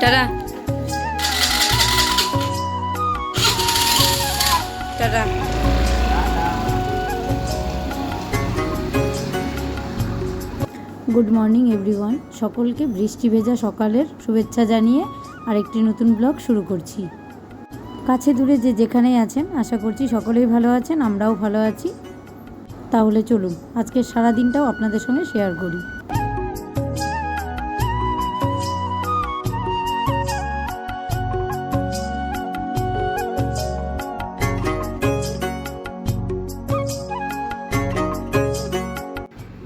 Tata. Tata. Good morning everyone সকলকে বৃষ্টি ভেজা সকালের শুভেচ্ছা জানিয়ে আরেকটি নতুন ব্লগ শুরু করছি। কাছে দূরে যে যেখানেই আছেন, আশা করছি সকলেই ভালো আছেন, আমরাও ভালো আছি। তাহলে চলুন, আজকের সারা দিনটাও আপনাদের সঙ্গে শেয়ার করি।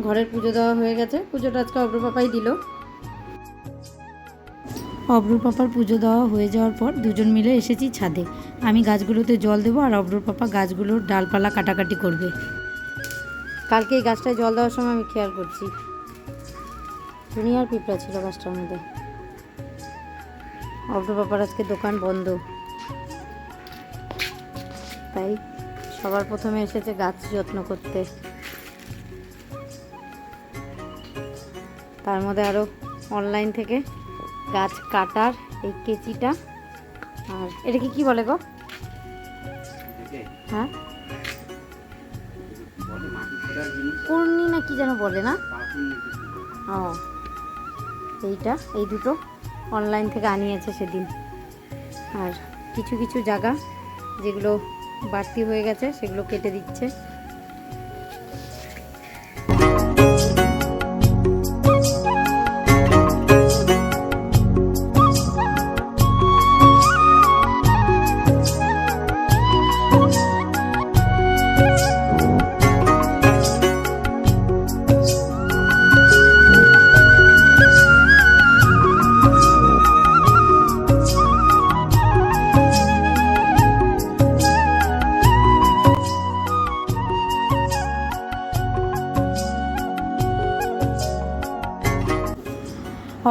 ঘরের পুজো দেওয়া হয়ে গেছে। পুজোটা আজকে অব্র পাপাই দিল। অব্রুর পাপার পুজো দেওয়া হয়ে যাওয়ার পর দুজন মিলে এসেছি ছাদে। আমি গাছগুলোতে জল দেবো আর অব্রুর পাপা গাছগুলোর ডালপালা কাটাকাটি করবে। কালকে এই গাছটায় জল দেওয়ার সময় আমি খেয়াল করছি। দুনিয়ার পিঁপড়া ছিল গাছটার মধ্যে। অব্র পাপার আজকে দোকান বন্ধ। তাই সবার প্রথমে এসেছে গাছ যত্ন করতে। তার মধ্যে আরও অনলাইন থেকে গাছ কাটার এই কেচিটা। আর এটাকে কি বলে গো? হ্যাঁ? পূর্ণি না কি যেন বলে না? ও, এইটা, এই দুটো অনলাইন থেকে আনিয়েছে সেদিন। আর কিছু কিছু জায়গা যেগুলো বাড়তি হয়ে গেছে, সেগুলো কেটে দিচ্ছে।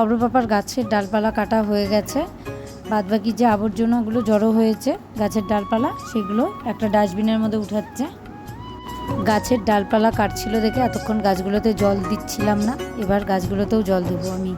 অব্রপাপার গাছের ডালপালা কাটা হয়ে গেছে। বাদবাকি যে আবর্জনাগুলো জড়ো হয়েছে, গাছের ডালপালা, সেগুলো একটা ডাস্টবিনের মধ্যে উঠাচ্ছে। গাছের ডালপালা কাটছিল দেখে এতক্ষণ গাছগুলোতে জল দিচ্ছিলাম না, এবার গাছগুলোতেও জল দেবো আমি।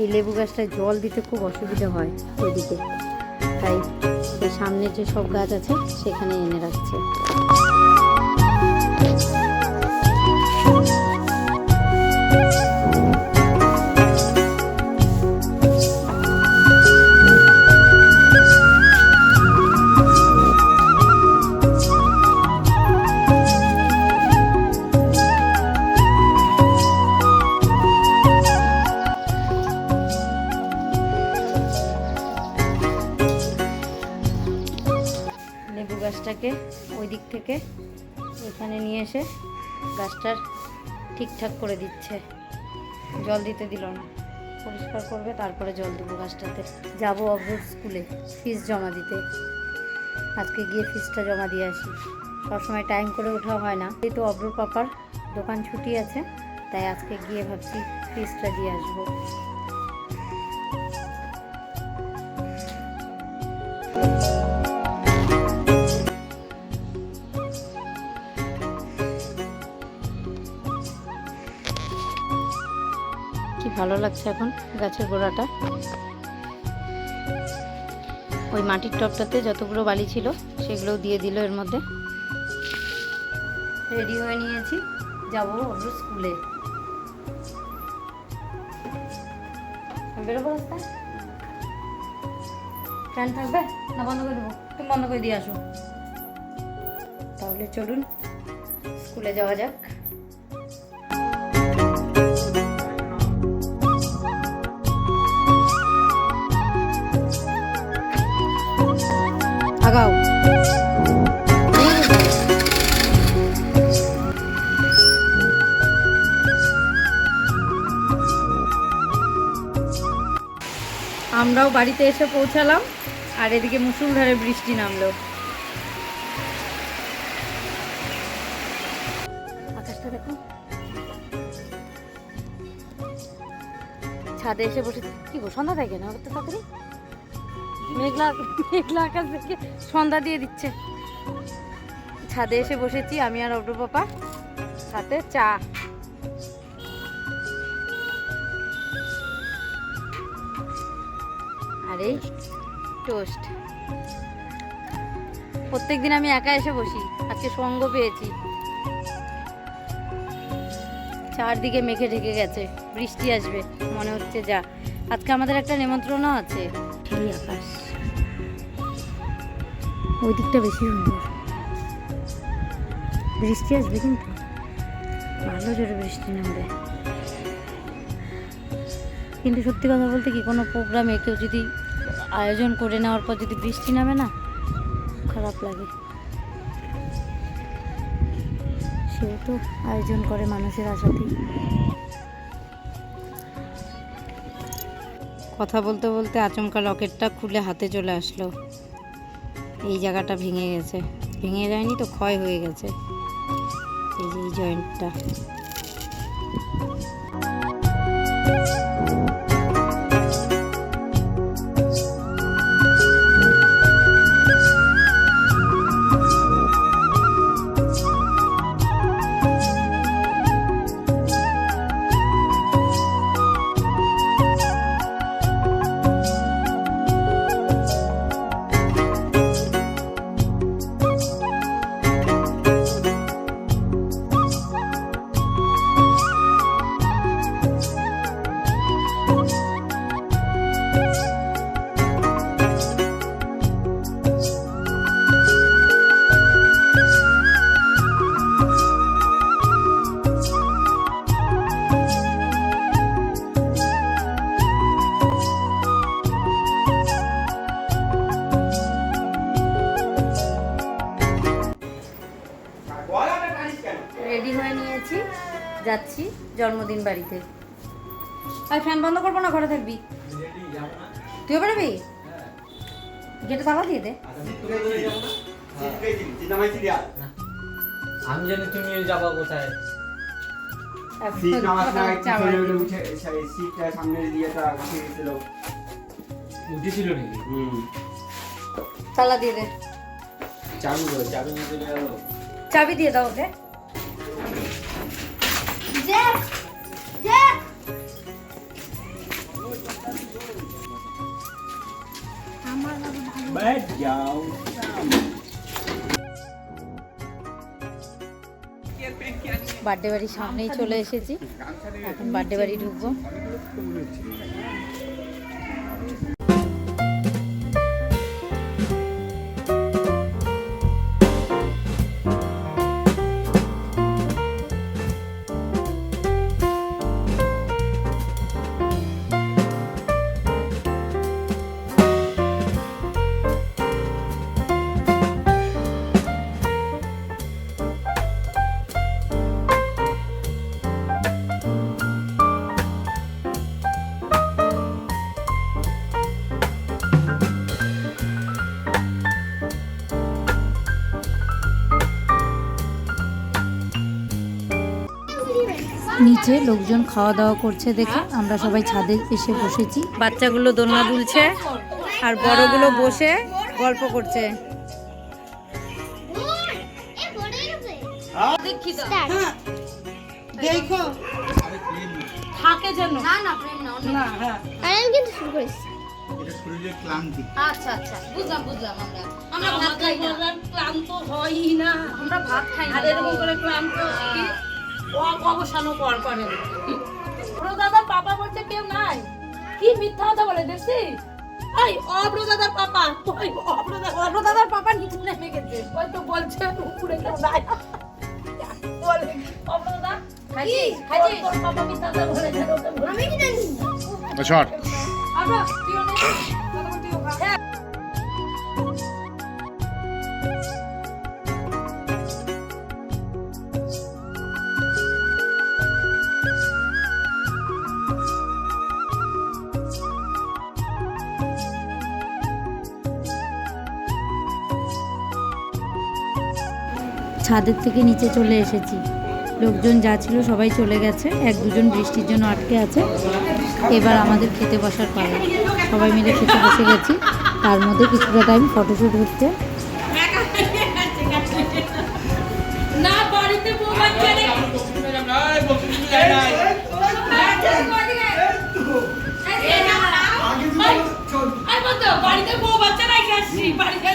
এই লেবু গাছটায় জল দিতে খুব অসুবিধা হয় ওইদিকে তাই সামনে যে সব গাছ আছে, সেখানে এনে রাখছে। থেকে এখানে নিয়ে এসে গাছটার ঠিকঠাক করে দিচ্ছে। জল দিতে দিল না। পরিষ্কার করবে, তারপরে জল দেবো গাছটাতে। যাব অব্রোড স্কুলে, ফিস জমা দিতে। আজকে গিয়ে ফিসটা জমা দিয়ে আসি। সবসময় টাইম করে ওঠা হয় না। এই তো অব্রোর পাপার দোকান ছুটি আছে, তাই আজকে গিয়ে ভাবছি ফিসটা দিয়ে আসব। ভালো লাগছে এখন গাছের গোড়াটা। ওই মাটির টবটাতে যতগুলো বালি ছিল সেগুলো দিয়ে দিল এর মধ্যে। রেডি হয়ে নিয়েছি। যাব স্কুলে। বেরোবো রাস্তায়? থাকবে? না, বন্ধ করে দেবো। তুমি বন্ধ করে দিয়ে আসো। তাহলে চলুন, স্কুলে যাওয়া যাক। বাড়িতে এসে পৌঁছালাম, আর এদিকে মুসুলধারে বৃষ্টি নামলো। আকাশটা দেখো। ছাদে এসে বসে, কি গো, সন্ধ্যা থাকে না? তো তাড়াতাড়ি? মেঘলা মেঘলা আকাশ থেকে সন্ধ্যা দিয়ে দিচ্ছে। ছাদে এসে বসেছি, আমি আর অটো পাপা সাথে চা। আর এই টোস্ট প্রত্যেক দিন আমি একা এসে বসি আজকে সঙ্গ পেয়েছি। চারদিকে মেঘে ঢেকে গেছে বৃষ্টি আসবে মনে হচ্ছে যা। আজকে আমাদের একটা নেমন্ত্রণও আছে। সেই আকাশ। ওই দিকটা বেশি সুন্দর। বৃষ্টি আসবে কিন্তু। ভালো জোরে বৃষ্টি নামবে। কিন্তু সত্যি কথা বলতে কি কোনো প্রোগ্রামে কেউ যদি আয়োজন করে নেওয়ার পর যদি বৃষ্টি নামে না, খারাপ লাগে। সেও তো আয়োজন করে মানুষের আশাতেই। কথা বলতে বলতে আচমকা লকেটটা খুলে হাতে চলে আসলো। এই জায়গাটা ভেঙে গেছে। ভেঙে যায়নি তো ক্ষয় হয়ে গেছে। এই এই জয়েন্টটা যাচ্ছি জন্মদিন বাড়িতে। আর ফ্যান বন্ধ করব না ঘরে থাকবি? তুইও বেরোবি? গেটে তালা দিয়ে দে। আমি জানি তুমি যাবা কোথায়। তালা দিয়ে দে। চাবি দিয়ে দাও ওকে। বার্থডে বাড়ির সামনেই চলে এসেছি। এখন বার্থডে বাড়ি ঢুকবো। নিচে লোকজন খাওয়া দাওয়া করছে দেখে আমরা সবাই ছাদে এসে বসেছি। বাচ্চাগুলো দোলনা দুলছে আর বড়গুলো বসে গল্প করছে। দেখো। থাকে যেন। না না প্রেম না না হ্যাঁ। আমি কিন্তু শুরু করেছি। এটা শরীরের ক্লান্তি। আচ্ছা আচ্ছা বুঝলাম বুঝলাম আমরা। আমরা ভাত খাই না। ক্লান্ত হয়ই না। আমরা ভাত খাই না। আর এরকম করে ক্লান্ত অবসানও করেন ওর দাদা বাবা বলছে কেউ নাই। কি মিথ্যা কথা বলে দেখছিস এই অব্র পাপা। ওই অব্র দাদা অব্র দাদার পাপা নিচে নেমে গেছে। ওই তো বলছে উপরে কেউ নাই। বলে অব্র দাদা খাইছিস খাইছিস খাইছিস তোর পাপা মিথ্যা কথা বলে। আমি কি জানি? শর্ট আমরা ছাদের থেকে নিচে চলে এসেছি। লোকজন যা ছিল সবাই চলে গেছে। এক দুজন বৃষ্টির জন্য আটকে আছে। এবার আমাদের খেতে বসার পালা। সবাই মিলে খেতে বসে গেছি। তার মধ্যে কিছুটা টাইম ফটোশ্যুট হচ্ছে। বাড়িতে বউ বাচ্চা নেই। বাড়িতে বউ বাচ্চা রাখে আসছি। বাড়িতে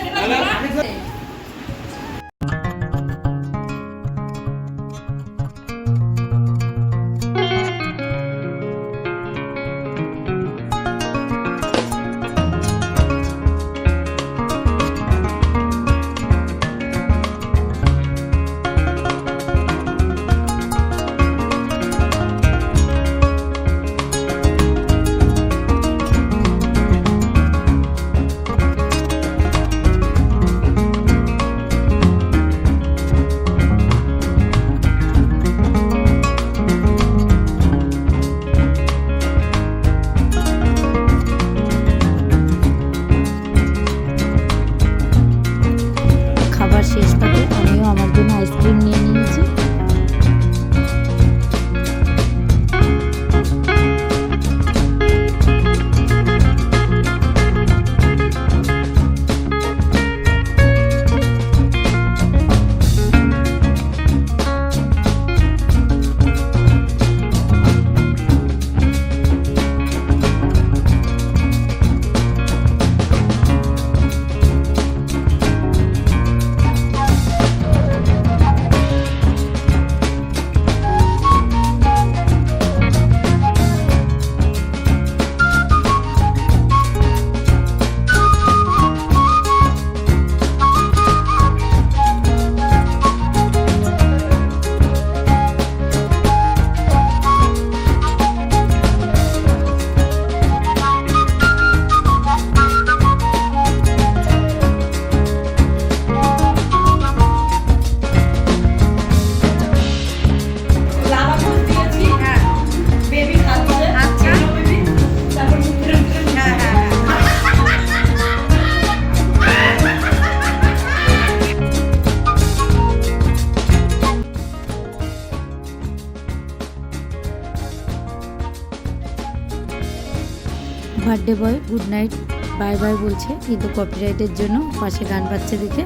birthday boy good night bye bye বলছে। কিন্তু কপিরাইটের জন্য পাশে গান বাজছে দেখে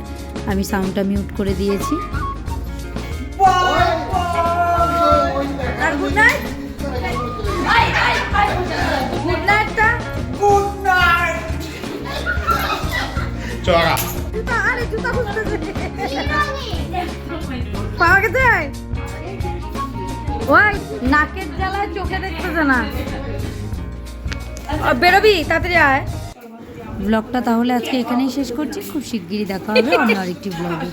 আমি সাউন্ডটা মিউট করে দিয়েছি। পাওয়া গেছে? ওই নাকের জ্বালায় চোখে দেখতেছে না। বেরোবি তাড়াতাড়ি আয়। ব্লগটা তাহলে আজকে এখানেই শেষ করছি। খুব শিগগিরই দেখা হবে অন্য আরেকটি ব্লগে।